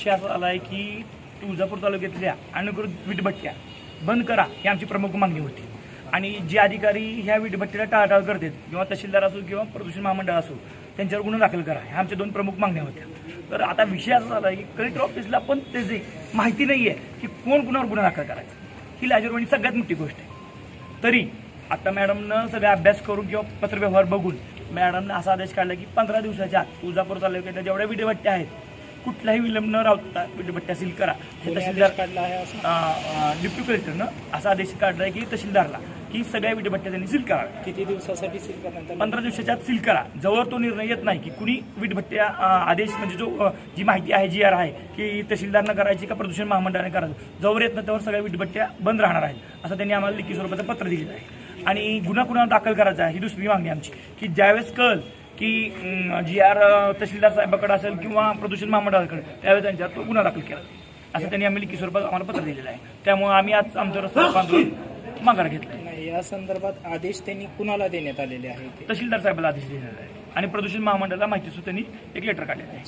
विषय असा झाला आहे की तुळजापूर तालुक्यातल्या अनुकृत विटभट्ट्या बंद करा ही आमची प्रमुख मागणी होती. आणि जे अधिकारी ह्या विटभट्टीला टाळटाळ करतात किंवा तहसीलदार असो किंवा प्रदूषण महामंडळ असो त्यांच्यावर गुन्हा दाखल करा. ह्या आमच्या दोन प्रमुख मागण्या होत्या. तर आता विषय असा झाला आहे की कलेक्टर ऑफिसला पण त्याची माहिती नाही आहे की कोण कुणावर गुन्हा दाखल करायचा. ही लाजीरवाणी सगळ्यात मोठी गोष्ट आहे. तरी आता मॅडमनं सगळा अभ्यास करून किंवा पत्रव्यवहार बघून मॅडमनं असा आदेश काढला की पंधरा दिवसाच्या आत तुळजापूर तालुक्यातल्या जेवढ्या विटभट्ट्या आहेत कुठलाही विलंब न राहता विडेभट्ट्या सील करा. हे कोणी तहसीलदार काढला आहे असं? डिप्टी कलेक्टरनं असा आदेश काढलाय की तहसीलदारला की सगळ्या विडेभट्ट्या त्यांनी सील कराव्या किती दिवसासाठी सील करण्यात आलं पंधरा दिवसाच्या सील करा. जवळ तो निर्णय येत नाही की कुणी वीटभट्ट्या आदेश म्हणजे जो जी माहिती आहे जी आर आहे की तहसीलदारनं करायची का प्रदूषण महामंडळाने करायचं? जवळ येत नाही त्यावर सगळ्या वीटभट्ट्या बंद राहणार आहेत. असं त्यांनी आम्हाला लिखी स्वरूपाचं पत्र दिलेलं आहे. आणि गुन्हा कुणाला दाखल करायचा आहे ही दुसरी मागणी आमची. की ज्यावेळेस कळ की जी आर तहसीलदार साहेबाकडे असेल किंवा प्रदूषण महामंडळाकडे त्यावेळेस त्यांच्यावर तो गुन्हा दाखल केला. असं त्यांनी आम्ही लिखी स्वरूपात आम्हाला पत्र दिलेलं आहे. त्यामुळे आम्ही आज आमचं रस्ता बांधून माघार घेतलाय नाही या संदर्भात आदेश त्यांनी कुणाला देण्यात आलेले आहेत? तहसीलदार साहेबाला आदेश दिलेला आहे. आणि प्रदूषण महामंडळाला माहिती सुद्धा त्यांनी एक लेटर काढलेलं आहे.